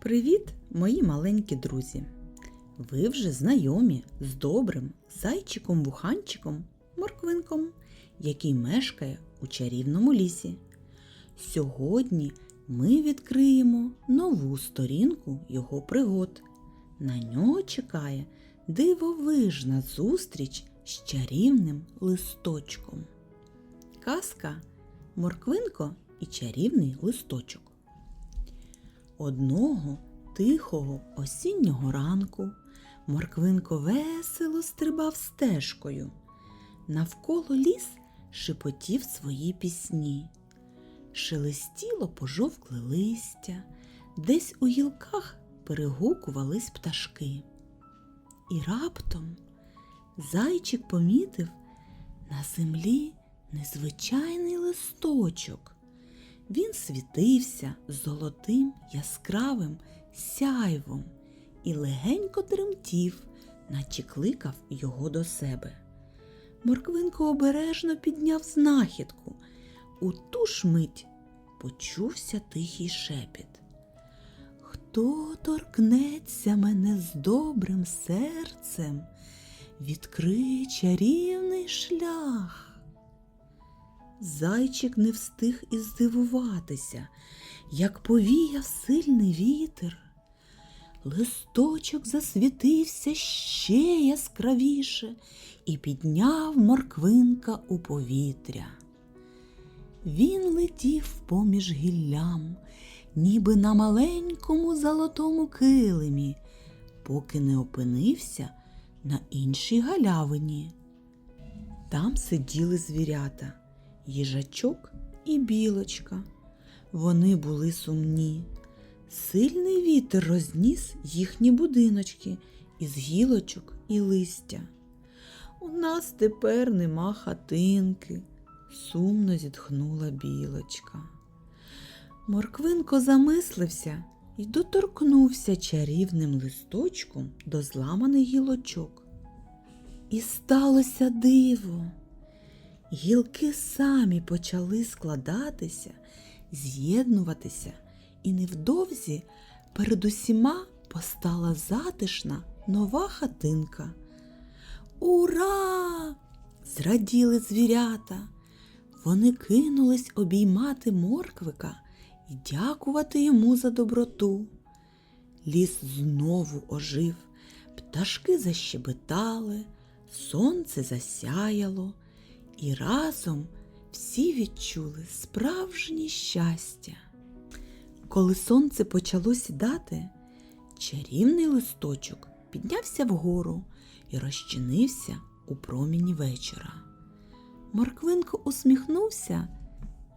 Привіт, мої маленькі друзі! Ви вже знайомі з добрим зайчиком-вуханчиком Морквинком, який мешкає у чарівному лісі. Сьогодні ми відкриємо нову сторінку його пригод. На нього чекає дивовижна зустріч з чарівним листочком. Казка Морквинко і чарівний листочок. Одного тихого осіннього ранку Морквинко весело стрибав стежкою. Навколо ліс шепотів свої пісні. Шелестіло пожовкле листя, десь у гілках перегукувались пташки. І раптом зайчик помітив на землі незвичайний листочок. Він світився золотим яскравим сяйвом і легенько тремтів, наче кликав його до себе. Морквинко обережно підняв знахідку. У ту ж мить почувся тихий шепіт. Хто торкнеться мене з добрим серцем, відкриє чарівний шлях. Зайчик не встиг і здивуватися, як повіяв сильний вітер. Листочок засвітився ще яскравіше і підняв морквинка у повітря. Він летів поміж гіллям, ніби на маленькому золотому килимі, поки не опинився на іншій галявині. Там сиділи звірята їжачок і білочка. Вони були сумні. Сильний вітер розніс їхні будиночки із гілочок і листя. У нас тепер нема хатинки, сумно зітхнула білочка. Морквинко замислився і доторкнувся чарівним листочком до зламаних гілочок. І сталося диво. Гілки самі почали складатися, з'єднуватися, і невдовзі перед усіма постала затишна нова хатинка. Ура! зраділи звірята. Вони кинулись обіймати морквика і дякувати йому за доброту. Ліс знову ожив, пташки защебетали, сонце засяяло і разом всі відчули справжнє щастя. Коли сонце почало сідати, чарівний листочок піднявся вгору і розчинився у проміні вечора. Морквинко усміхнувся.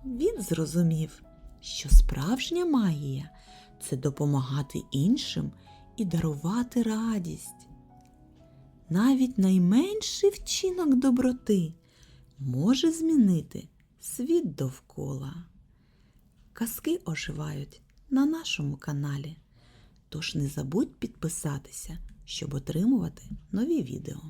Він зрозумів, що справжня магія це допомагати іншим і дарувати радість. Навіть найменший вчинок доброти може змінити світ довкола. Казки оживають на нашому каналі, тож не забудь підписатися, щоб отримувати нові відео.